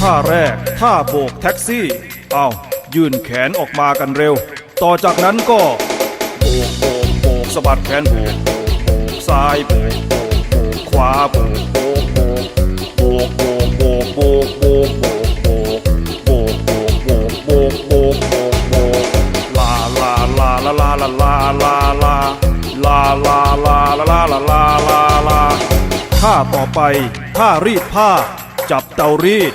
ท่าแรก ท่าโบกแท็กซี่ เอายื่นแขนออกมากันเร็ว ต่อจากนั้นก็ โบกโบกโบกสะบัดแขนโบกโบกโบกซ้ายโบกโบกโบกขวาโบกโบกโบกโบกโบกโบกโบกโบกโบกโบกโบกโบกโบกโบกโบกโบกโบกลาลาลาลาลาลาลาลาลาลาลาลาลาลาลาลาลาลาท่าต่อไปท่ารีดผ้า จับเตารีด